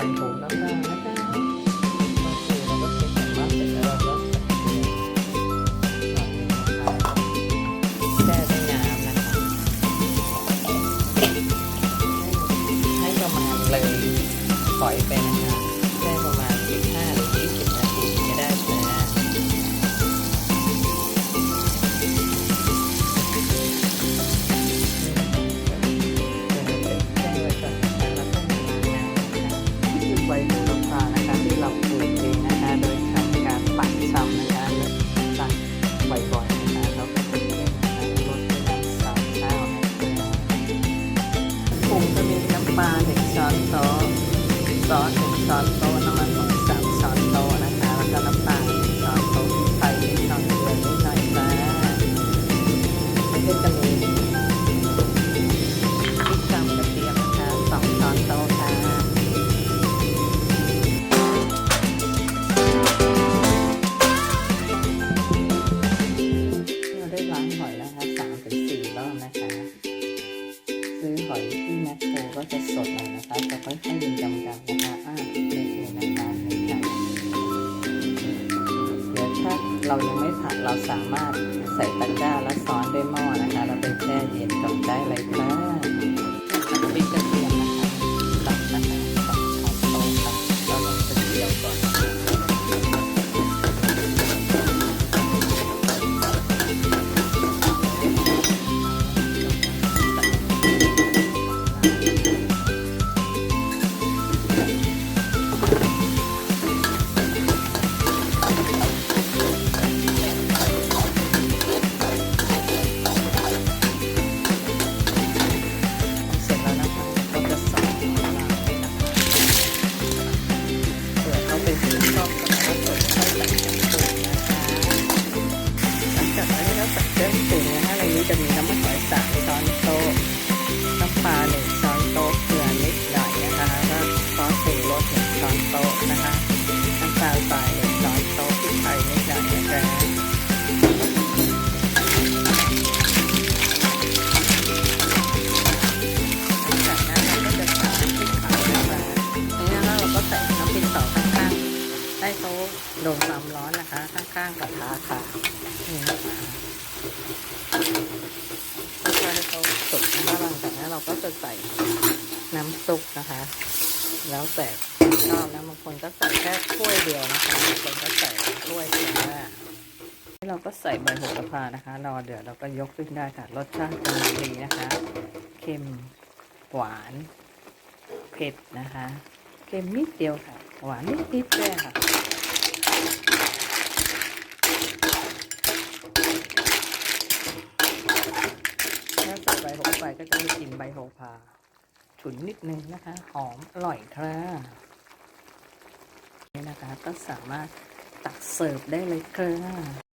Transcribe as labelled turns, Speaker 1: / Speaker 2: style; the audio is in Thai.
Speaker 1: ฟันผุแล้วก็ องช้อนโต๊ะค่ะ เราได้ล้างหอยแล้วนะคะสามถึงสี่รอบนะคะ ซื้อหอยที่แมคโครก็จะสดหน่อยนะคะ จะค่อยๆดึงดำๆนะคะอ่าเล็กเลยนะคะนึ่งค่ะเดี๋ยวถ้าเรายังไม่ผัดเราสามารถใส่ตะกร้าแล้วซ้อนด้วยหม้อ ช้อนโต๊ะนะคะน้ำตาลทรายหนึ่งช้อนโต๊ะพริกไทยนิดหน่อยนะคะจากนั้นก็จะใส่พริกเผานะคะนี่นะคะเราก็ใส่น้ำพริกเผาข้างๆให้เขาโดนความร้อนนะคะ ข้างๆกระทะค่ะนี่นะคะแล้วก็ให้เขาสุกนะคะหลังจากนั้นเราก็จะใส่น้ำซุปนะคะ แล้วแต่ชอบนะบางคนก็ใส่แค่ถ้วยเดียวนะคะบางคนก็ใส่ถ้วยเดียวนะเราก็ใส่ใบโหระพานะคะ รอเดือดเราก็ยกขึ้นได้ค่ะ รสชาติกำลังดีนะคะ เค็ม หวาน เผ็ดนะคะ เค็มนิดเดียวค่ะ หวานนิดนิดๆด้วยค่ะถ้าใส่ใบโหระพาก็จะมีกลิ่นใบโหระพา ฉุนนิดนึงนะคะ หอมอร่อยค่ะนี่นะคะก็สามารถตักเสิร์ฟได้เลยค่ะ